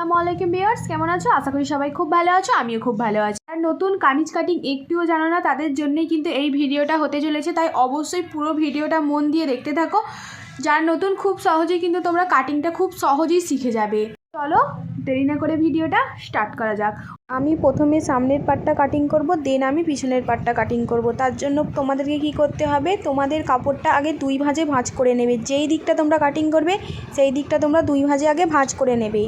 আসসালামু আলাইকুম বিয়ার্স কেমন আছো? আশা করি সবাই খুব ভালো আছো, আমিও খুব ভালো আছি। আর নতুন কামিজ কাটিং একটুও জানো না, তাদের জন্যই কিন্তু এই ভিডিওটা হতে চলেছে। তাই অবশ্যই পুরো ভিডিওটা মন দিয়ে দেখতে থাকো। যার নতুন খুব সহজেই কিন্তু তোমরা কাটিংটা খুব সহজেই শিখে যাবে। চলো, দেরি না করে ভিডিওটা স্টার্ট করা যাক। আমি প্রথমে সামনের পার্টটা কাটিং করব দেন আমি পিছনের পার্টটা কাটিং করব। তার জন্য তোমাদেরকে কি করতে হবে, তোমাদের কাপড়টা আগে দুই ভাঁজে ভাঁজ করে নেবে। যেই দিকটা তোমরা কাটিং করবে, সেই দিকটা তোমরা দুই ভাঁজে আগে ভাঁজ করে নেবে।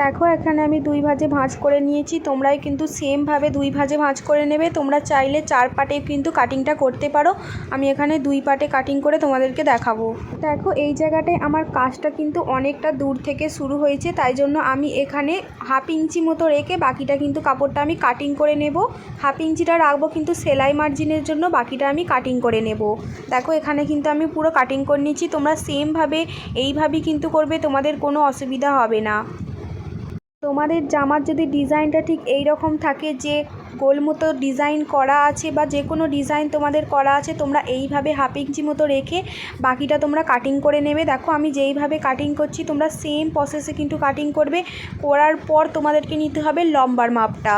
দেখো, এখানে আমি দুই ভাজে ভাঁজ করে নিয়েছি। তোমরাই কিন্তু সেমভাবে দুই ভাঁজে ভাঁজ করে নেবে। তোমরা চাইলে চার পাটে কিন্তু কাটিংটা করতে পারো। আমি এখানে দুই পাটে কাটিং করে তোমাদেরকে দেখাবো। দেখো, এই জায়গাটায় আমার কাজটা কিন্তু অনেকটা দূর থেকে শুরু হয়েছে। তাই জন্য আমি এখানে হাফ ইঞ্চি মতো রেখে বাকিটা কিন্তু কাপড়টা আমি কাটিং করে নেব। হাফ ইঞ্চিটা রাখব কিন্তু সেলাই মার্জিনের জন্য, বাকিটা আমি কাটিং করে নেব। দেখো, এখানে কিন্তু আমি পুরো কাটিং করে নিচ্ছি তোমরা সেমভাবে এইভাবেই কিন্তু করবে, তোমাদের কোনো অসুবিধা হবে না। তোমাদের জামার যদি ডিজাইনটা ঠিক এই রকম থাকে যে গোল মতো ডিজাইন করা আছে বা যে কোনো ডিজাইন তোমাদের করা আছে, তোমরা এইভাবে হাফ ইঞ্চি মতো রেখে বাকিটা তোমরা কাটিং করে নেবে। দেখো, আমি যেইভাবে কাটিং করছি, তোমরা সেম প্রসেসে কিন্তু কাটিং করবে। করার পর তোমাদেরকে নিতে হবে লম্বার মাপটা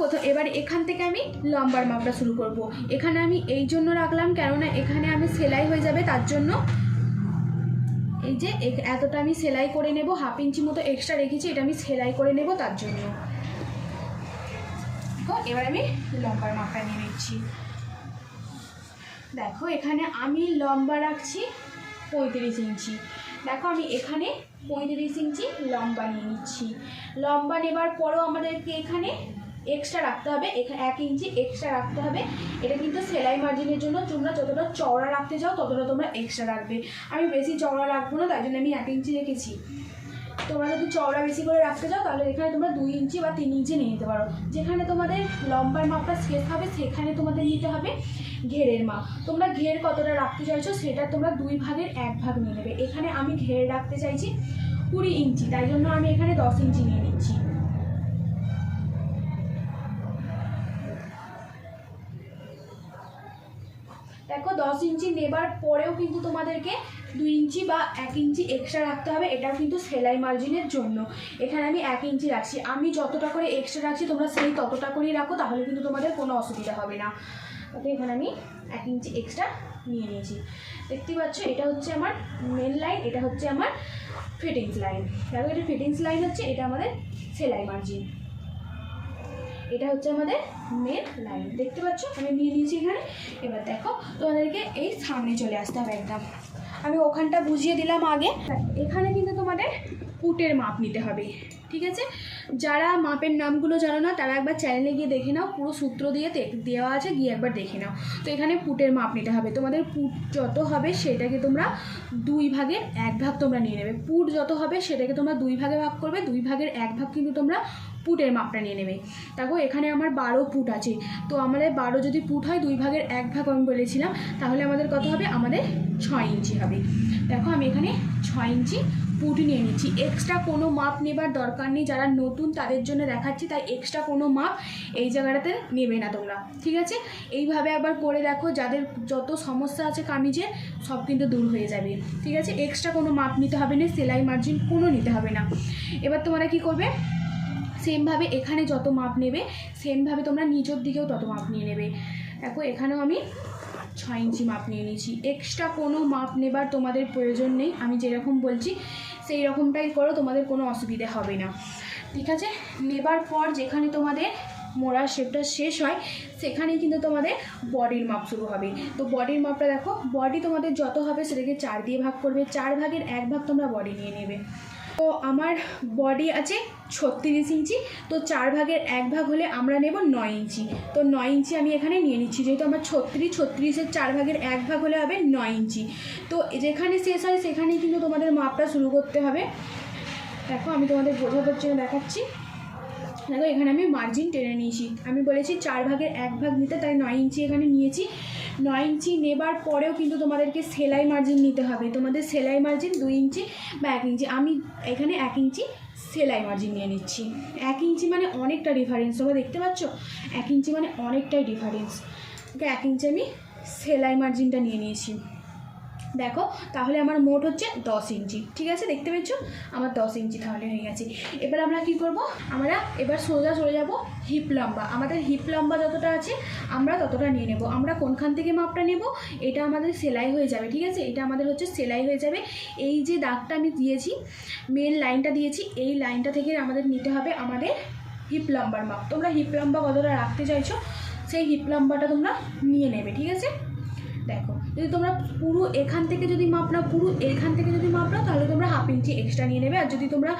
কোথাও এবার এখান থেকে আমি লম্বার মাপটা শুরু করব। এখানে আমি এই জন্য রাখলাম, কেননা এখানে আমি সেলাই হয়ে যাবে, তার জন্য এই যে এতটা আমি সেলাই করে নেব, হাফ ইঞ্চি মতো এক্সট্রা রেখেছি, এটা আমি সেলাই করে নেব তার জন্য। এবার আমি লম্বার মাপটা নিয়ে নিচ্ছি। দেখো, এখানে আমি লম্বা রাখছি পঁয়ত্রিশ ইঞ্চি। দেখো, আমি এখানে পঁয়ত্রিশ ইঞ্চি লম্বা নিয়ে নিচ্ছি। লম্বা নেবার পরেও আমাদেরকে এখানে এক্সট্রা রাখতে হবে, এখানে এক ইঞ্চি এক্সট্রা রাখতে হবে। এটা কিন্তু সেলাই মার্জিনের জন্য তোমরা যতটা চওড়া রাখতে চাও, ততটা তোমরা এক্সট্রা রাখবে। আমি বেশি চওড়া রাখব না, তাই জন্য আমি এক ইঞ্চি রেখেছি। তোমরা যদি চওড়া বেশি করে রাখতে চাও, তাহলে এখানে তোমরা দুই ইঞ্চি বা তিন ইঞ্চি নিয়ে নিতে পারো। যেখানে তোমাদের লম্বার মাপটা শেষ হবে, সেখানে তোমাদের নিতে হবে ঘেরের মাপ। তোমরা ঘের কতটা রাখতে চাইছো, সেটা তোমরা দুই ভাগের এক ভাগ নিয়ে নেবে। এখানে আমি ঘের রাখতে চাইছি কুড়ি ইঞ্চি, তাই জন্য আমি এখানে দশ ইঞ্চি নিয়ে নিচ্ছি। দেখো দশ ইঞ্চি নেবার পরেও কিন্তু তোমাদেরকে দুই ইঞ্চি বা এক ইঞ্চি এক্সট্রা রাখতে হবে, এটাও কিন্তু সেলাই মার্জিনের জন্য। এখানে আমি এক ইঞ্চি রাখছি। আমি যতটা করে এক্সট্রা রাখছি, তোমরা সেই ততটা করেই রাখো, তাহলে কিন্তু তোমাদের কোনো অসুবিধা হবে না। ওকে, এখানে আমি এক ইঞ্চি এক্সট্রা নিয়ে নিয়েছি। দেখতেই পাচ্ছ, এটা হচ্ছে আমার মেন লাইন এটা হচ্ছে আমার ফিটিংস লাইন দেখো, এটা ফিটিংস লাইন হচ্ছে, এটা আমাদের সেলাই মার্জিন এটা হচ্ছে আমাদের মেন লাইন দেখতে পাচ্ছ? আমি নিয়ে নিয়েছি এখানে। এবার দেখো, তোমাদেরকে এই সামনে চলে আসতে হবে একদম। আমি ওখানটা বুঝিয়ে দিলাম আগে। এখানে কিন্তু তোমাদের পুটের মাপ নিতে হবে, ঠিক আছে? যারা মাপের নামগুলো জানো না, তারা একবার চ্যানেলে গিয়ে দেখে নাও, পুরো সূত্র দিয়ে দেওয়া আছে, গিয়ে একবার দেখে নাও। তো এখানে পুটের মাপ নিতে হবে। তোমাদের পুট যত হবে, সেটাকে তোমরা দুই ভাগের এক ভাগ তোমরা নিয়ে নেবে। পুট যত হবে, সেটাকে তোমরা দুই ভাগে ভাগ করবে। দুই ভাগের এক ভাগ কিন্তু তোমরা পুটের মাপটা নিয়ে নেবে। দেখো, এখানে আমার বারো ফুট আছে। তো আমাদের বারো যদি ফুট হয়, দুই ভাগের এক ভাগ আমি বলেছিলাম, তাহলে আমাদের কত হবে? আমাদের ছয় ইঞ্চি হবে। দেখো, আমি এখানে ছয় ইঞ্চি পুট নিয়ে নিচ্ছি। এক্সট্রা কোনো মাপ নেবার দরকার নেই। যারা নতুন, তাদের জন্য দেখাচ্ছি, তাই এক্সট্রা কোনো মাপ এই জায়গাটাতে নেবে না তোমরা। ঠিক আছে? এইভাবে আবার করে দেখো, যাদের যত সমস্যা আছে কামিজের, সব কিন্তু দূর হয়ে যাবে। ঠিক আছে? এক্সট্রা কোনো মাপ নিতে হবে না, সেলাই মার্জিন কোনো নিতে হবে না। এবার তোমরা কি করবে? সেমভাবে এখানে যত মাপ নেবে সেমভাবে তোমরা নিচের দিকেও তত মাপ নিয়ে নেবে। দেখো, এখানেও আমি ছয় ইঞ্চি মাপ নিয়ে নিয়েছি। এক্সট্রা কোনো মাপ নেবার তোমাদের প্রয়োজন নেই। আমি যেরকম বলছি সেই রকমটাই করো, তোমাদের কোনো অসুবিধে হবে না। ঠিক আছে? নেবার পর যেখানে তোমাদের মোড়ার শেপটা শেষ হয়, সেখানেই কিন্তু তোমাদের বডির মাপ শুরু হবে। তো বডির মাপটা দেখো বডি তোমাদের যত হবে সেটাকে চার দিয়ে ভাগ করবে। চার ভাগের এক ভাগ তোমরা বডি নিয়ে নেবে। তো আমার বডি আছে ছত্রিশ ইঞ্চি, তো চার ভাগের এক ভাগ হলে আমরা নেব নয় ইঞ্চি। তো নয় ইঞ্চি আমি এখানে নিয়ে নিচ্ছি, যেহেতু আমার ছত্রিশ, ছত্রিশের চার ভাগের এক ভাগ হলে হবে নয় ইঞ্চি। তো যেখানে শেষ হয় সেখানেই কিন্তু তোমাদের মাপটা শুরু করতে হবে। দেখো আমি তোমাদের বোঝানোর জন্য দেখাচ্ছি। দেখো এখানে আমি মার্জিন টেনে নিয়েছি। আমি বলেছি চার ভাগের এক ভাগ নিতে, তাই নয় ইঞ্চি এখানে নিয়েছি। নয় ইঞ্চি নেবার পরেও কিন্তু তোমাদেরকে সেলাই মার্জিন নিতে হবে। তোমাদের সেলাই মার্জিন দুই ইঞ্চি বা এক ইঞ্চি। আমি এখানে এক ইঞ্চি সেলাই মার্জিন নিয়ে নিচ্ছি। এক ইঞ্চি মানে অনেকটা ডিফারেন্স তোমরা দেখতে পাচ্ছ? এক ইঞ্চি মানে অনেকটাই ডিফারেন্স এক ইঞ্চি আমি সেলাই মার্জিনটা নিয়ে নিয়েছি। দেখো, তাহলে আমার মোট হচ্ছে দশ ইঞ্চি। ঠিক আছে, দেখতে পেয়েছ? আমার দশ ইঞ্চি তাহলে হয়ে গেছে। এবার আমরা কি করব? আমরা এবার সোজা চলে যাব হিপ লম্বা। আমাদের হিপ লম্বা যতটা আছে, আমরা ততটা নিয়ে নেব। আমরা কোনখান থেকে মাপটা নেব? এটা আমাদের সেলাই হয়ে যাবে, ঠিক আছে? এটা আমাদের হচ্ছে সেলাই হয়ে যাবে। এই যে দাগটা আমি দিয়েছি মেন লাইনটা দিয়েছি, এই লাইনটা থেকে আমাদের নিতে হবে আমাদের হিপ লম্বার মাপ। তোমরা হিপ লম্বা কতটা রাখতে চাইছো, সেই হিপ লম্বাটা তোমরা নিয়ে নেবে, ঠিক আছে? দেখো যদি তোমরা পুরো এখান থেকে যদি মাপ নাও, পুরো এখান থেকে যদি মাপ নাও, তাহলে তোমরা হাফ ইঞ্চি এক্সট্রা নিয়ে নেবে। আর যদি তোমরা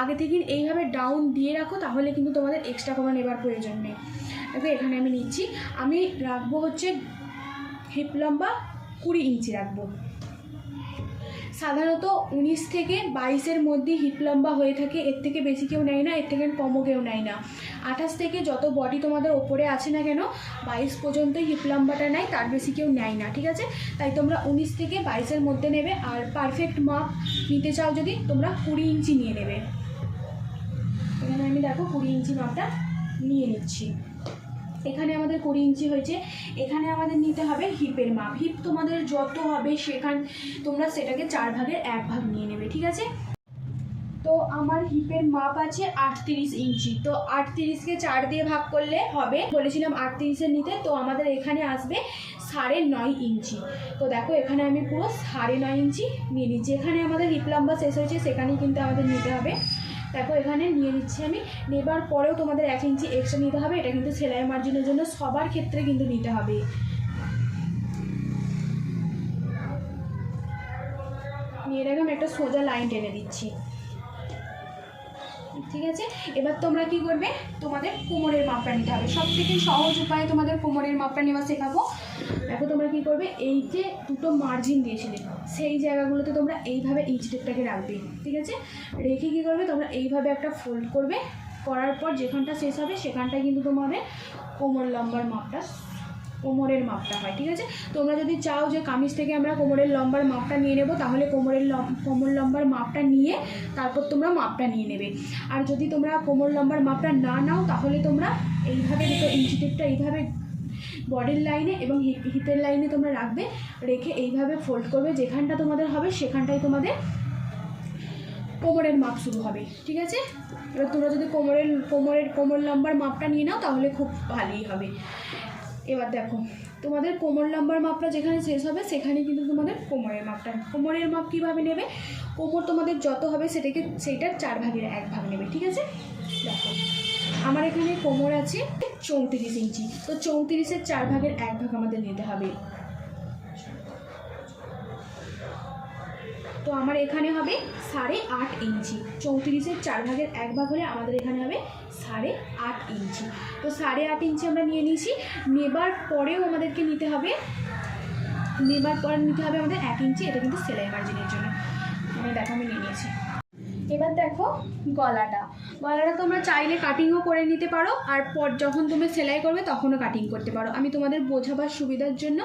আগে থেকে এইভাবে ডাউন দিয়ে রাখো, তাহলে কিন্তু তোমাদের এক্সট্রা কোনো নেবার প্রয়োজন নেই। দেখো, এখানে আমি নিচ্ছি। আমি রাখব হচ্ছে হিপ লম্বা কুড়ি ইঞ্চি রাখব। সাধারণত উনিশ থেকে বাইশের মধ্যে হিপ লম্বা হয়ে থাকে, এর থেকে বেশি কেউ নেয় না, এর থেকে কমও কেউ নেয় না। আঠাশ থেকে যত বডি তোমাদের ওপরে আছে না কেন, বাইশ পর্যন্ত হিপ লম্বাটা নেয়, তার বেশি কেউ নেয় না, ঠিক আছে? তাই তোমরা উনিশ থেকে বাইশের মধ্যে নেবে, আর পারফেক্ট মাপ নিতে চাও যদি, তোমরা কুড়ি ইঞ্চি নিয়ে নেবে। এখানে আমি দেখো কুড়ি ইঞ্চি মাপটা নিয়ে নিচ্ছি। এখানে আমাদের কুড়ি ইঞ্চি হয়েছে। এখানে আমাদের নিতে হবে হিপের মাপ। হিপ তোমাদের যত হবে সেখান, তোমরা সেটাকে চার ভাগের এক ভাগ নিয়ে নেবে, ঠিক আছে? তো আমার হিপের মাপ আছে আটত্রিশ ইঞ্চি। তো আটত্রিশকে চার দিয়ে ভাগ করলে হবে, বলেছিলাম আটত্রিশের নিতে, তো আমাদের এখানে আসবে সাড়ে নয় ইঞ্চি। তো দেখো, এখানে আমি পুরো সাড়ে নয় ইঞ্চি নিয়ে নিচ্ছি। এখানে আমাদের হিপ লম্বা শেষ হয়েছে, সেখানেই কিন্তু আমাদের নিতে হবে। দেখো, এখানে নিয়ে নিচ্ছি আমি। নেবার পরেও তোমাদের এক ইঞ্চি এক্সট্রা নিতে হবে। এটা কিন্তু সেলাই মার্জিনের জন্য সবার ক্ষেত্রে কিন্তু নিতে হবে। নিয়ে আমি একটা সোজা লাইন টেনে দিচ্ছি। ঠিক আছে? এবার তোমরা কি করবে? তোমাদের কোমরের মাপটা নিতে হবে। সব থেকে সহজ উপায়ে তোমাদের কোমরের মাপটা নেওয়া শেখাবো। দেখো তোমরা কি করবে? এই যে দুটো মার্জিন দিয়েছিলে, সেই জায়গাগুলোতে তোমরা এইভাবে ইঞ্চ টেপটাকে রাখবে, ঠিক আছে? রেখে কী করবে? তোমরা এইভাবে একটা ফোল্ড করবে, করার পর যেখানটা শেষ হবে, সেখানটায় কিন্তু তোমাদের কোমর লম্বার মাপটা, কোমরের মাপটা হয়, ঠিক আছে? তোমরা যদি চাও যে কামিজ থেকে আমরা কোমরের লম্বার মাপটা নিয়ে নেব, তাহলে কোমরের কোমর লম্বার মাপটা নিয়ে তারপর তোমরা মাপটা নিয়ে নেবে। আর যদি তোমরা কোমর লম্বার মাপটা না নাও, তাহলে তোমরা এইভাবে দুটো ইঞ্চি টেপটা এইভাবে বডির লাইনে এবং হিপ হিপের লাইনে তোমরা রাখবে, রেখে এইভাবে ফোল্ড করবে, যেখানটা তোমাদের হবে সেখানটাই তোমাদের কোমরের মাপ শুরু হবে, ঠিক আছে? এবার তোমরা যদি কোমরের কোমরের, কোমর লম্বার মাপটা নিয়ে নাও, তাহলে খুব ভালোই হবে। এবার দেখো, তোমাদের কোমর লম্বার মাপটা যেখানে শেষ হবে সেখানে কিন্তু তোমাদের কোমরের মাপটা, কোমরের মাপ কীভাবে নেবে? কোমর তোমাদের যত হবে সেটাকে, সেইটার চার ভাগের এক ভাগ নেবে, ঠিক আছে? দেখো। আমার এখানে কোমর আছে চৌত্রিশ ইঞ্চি। তো চৌত্রিশের চার ভাগের এক ভাগ আমাদের নিতে হবে। তো আমার এখানে হবে সাড়ে আট ইঞ্চি। চৌত্রিশের চার ভাগের এক ভাগ হলে আমাদের এখানে হবে সাড়ে আট ইঞ্চি। তো সাড়ে আট ইঞ্চি আমরা নিয়ে নিয়েছি। নেবার পরেও আমাদেরকে নিতে হবে। নেবার পর নিতে হবে আমাদের এক ইঞ্চি। এটা কিন্তু সেলাই মার্জিনের জন্য। মানে দেখো, আমি নিয়ে নিয়েছি। এবার দেখো গলাটা। গলাটা তোমরা চাইলে কাটিংও করে নিতে পারো, আর পর যখন তুমি সেলাই করবে তখনও কাটিং করতে পারো। আমি তোমাদের বোঝাবার সুবিধার জন্য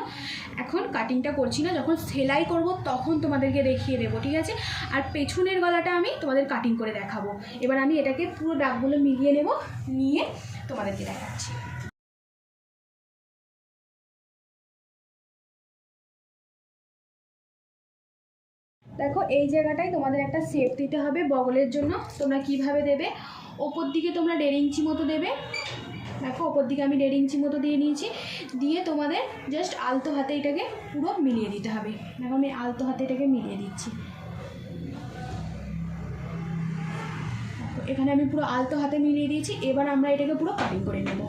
এখন কাটিংটা করছি না, যখন সেলাই করব তখন তোমাদেরকে দেখিয়ে দেবো, ঠিক আছে? আর পেছনের গলাটা আমি তোমাদের কাটিং করে দেখাবো। এবার আমি এটাকে পুরো ডাকগুলো মিলিয়ে নেব, নিয়ে তোমাদেরকে দেখাচ্ছি। দেখো, এই জায়গাটায় তোমাদের একটা শেপ দিতে হবে বগলের জন্য। তোমরা কীভাবে দেবে? ওপর দিকে তোমরা দেড় ইঞ্চি মতো দেবে। দেখো, ওপর দিকে আমি দেড় ইঞ্চি মতো দিয়ে নিয়েছি। দিয়ে তোমাদের জাস্ট আলতো হাতে এটাকে পুরো মিলিয়ে দিতে হবে। দেখো, আমি আলতো হাতে এটাকে মিলিয়ে দিচ্ছি। এখানে আমি পুরো আলতো হাতে মিলিয়ে দিয়েছি। এবার আমরা এটাকে পুরো কাটিং করে নেব।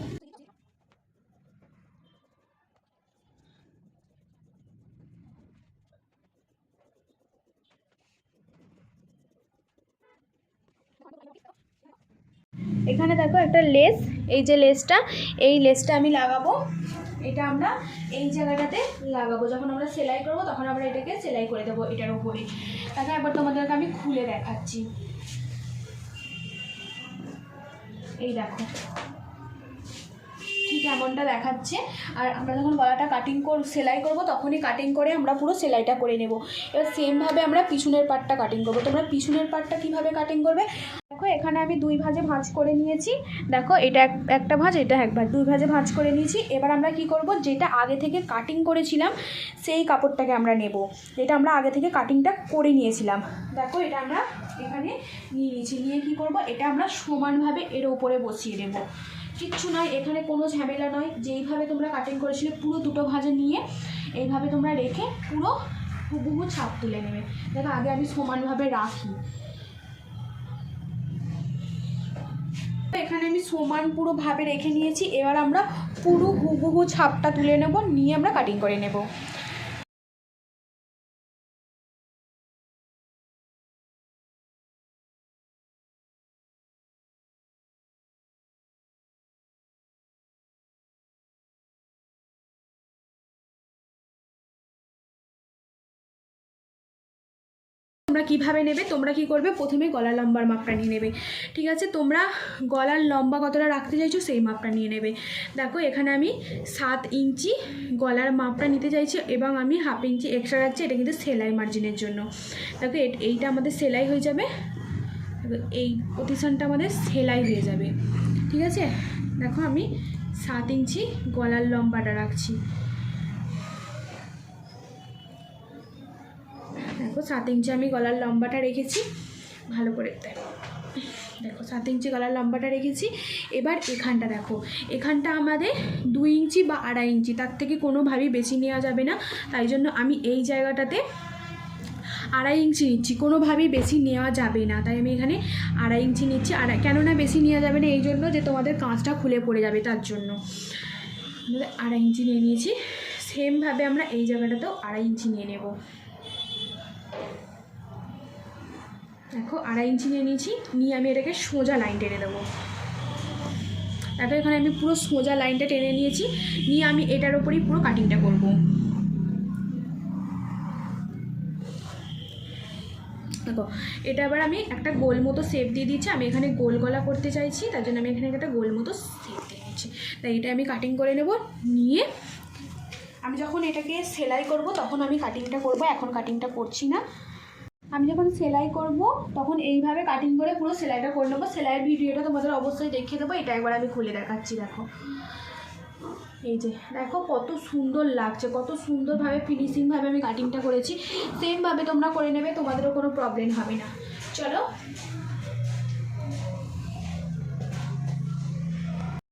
এখানে দেখো একটা লেস, এই যে লেসটা, এই লেসটা আমি লাগাবো। এটা আমরা এই জায়গাটাতে লাগাবো। যখন আমরা সেলাই করব, তখন আমরা এটাকে সেলাই করে দেবো এটার উপরে। তাকে একবার তোমাদেরকে আমি খুলে দেখাচ্ছি। এই দেখো। ঠিক কেমনটা দেখাচ্ছে। আর আমরা যখন গলাটা কাটিং কর, সেলাই করব, তখনই কাটিং করে আমরা পুরো সেলাইটা করে নেব। এবার সেমভাবে আমরা পিছনের পার্টটা কাটিং করব। তোমরা পিছনের পার্টটা কীভাবে কাটিং করবে? দেখো, এখানে আমি দুই ভাজে ভাঁজ করে নিয়েছি। দেখো, এটা এক- একটা ভাঁজ, এটা একবার। দুই ভাজে ভাঁজ করে নিয়েছি। এবার আমরা কি করব? যেটা আগে থেকে কাটিং করেছিলাম, সেই কাপড়টাকে আমরা নেব। যেটা আমরা আগে থেকে কাটিংটা করে নিয়েছিলাম। দেখো, এটা আমরা এখানে নিয়ে নিয়েছি। নিয়ে কী করব? এটা আমরা সমানভাবে এর উপরে বসিয়ে দেবো। কিচ্ছু নয়, এখানে কোনো ঝামেলা নয়। যেইভাবে তোমরা কাটিং করেছিলে, পুরো দুটো ভাজে নিয়ে এইভাবে তোমরা রেখে পুরো হুবহু ছাপ তুলে নেবে। দেখো, আগে আমি সমানভাবে রাখি। এখানে আমি সমান পুরো ভাবে রেখে নিয়েছি। এবার আমরা পুরো হুবহু ছাপটা তুলে নেব, নিয়ে আমরা কাটিং করে নেব। তোমরা কীভাবে নেবে, তোমরা কি করবে? প্রথমে গলার লম্বার মাপটা নিয়ে নেবে। ঠিক আছে? তোমরা গলার লম্বা কতটা রাখতে চাইছো, সেই মাপটা নিয়ে নেবে। দেখো, এখানে আমি সাত ইঞ্চি গলার মাপটা নিতে চাইছি এবং আমি হাফ ইঞ্চি এক্সট্রা রাখছি। এটা কিন্তু সেলাই মার্জিনের জন্য। দেখো এইটা আমাদের সেলাই হয়ে যাবে। এই পজিশনটা আমাদের সেলাই হয়ে যাবে। ঠিক আছে? দেখো, আমি সাত ইঞ্চি গলার লম্বাটা রাখছি। সাত ইঞ্চি আমি গলার লম্বাটা রেখেছি। ভালো করে দেখো। সাত ইঞ্চি গলার লম্বাটা রেখেছি। এবার এখানটা দেখো। এখানটা আমাদের দুই ইঞ্চি বা আড়াই ইঞ্চি। তার থেকে কোনোভাবেই বেশি নেওয়া যাবে না। তাই জন্য আমি এই জায়গাটাতে আড়াই ইঞ্চি নিচ্ছি। কোনোভাবেই বেশি নেওয়া যাবে না। তাই আমি এখানে আড়াই ইঞ্চি নিচ্ছি। আড়াই কেননা বেশি নেওয়া যাবে না, এই জন্য যে তোমাদের কাঁচটা খুলে পড়ে যাবে তার জন্য। আড়াই ইঞ্চি নিয়ে নিয়েছি। সেমভাবে আমরা এই জায়গাটাতেও আড়াই ইঞ্চি নিয়ে নেব। দেখো, আড়াই ইঞ্চি নিয়ে নিয়েছি। নিয়ে আমি এটাকে সোজা লাইন টেনে দেবো। দেখো এখানে আমি পুরো সোজা লাইনটা টেনে নিয়েছি। নিয়ে আমি এটার ওপরেই পুরো কাটিংটা করব। দেখো, এটা এবার আমি একটা গোল মতো শেপ দিয়ে দিচ্ছি। আমি এখানে গোল গলা করতে চাইছি, তার জন্য আমি এখানে একটা গোল মতো শেপ দিয়ে দিচ্ছি। তাই এটা আমি কাটিং করে নেব। নিয়ে আমি যখন এটাকে সেলাই করব, তখন আমি কাটিংটা করব। এখন কাটিংটা করছি না। আমি যখন সেলাই করব, তখন এইভাবে কাটিং করে পুরো সেলাইটা করে নেব। সেলাইয়ের ভিডিওটা তোমাদের অবশ্যই দেখিয়ে দেবো, এটা একবার আমি খুলে দেখাচ্ছি, দেখো। এই যে, দেখো কত সুন্দর লাগছে, কত সুন্দরভাবে ফিনিশিংভাবে আমি কাটিংটা করেছি। সেমভাবে তোমরা করে নেবে, তোমাদেরও কোনো প্রবলেম হবে না। চলো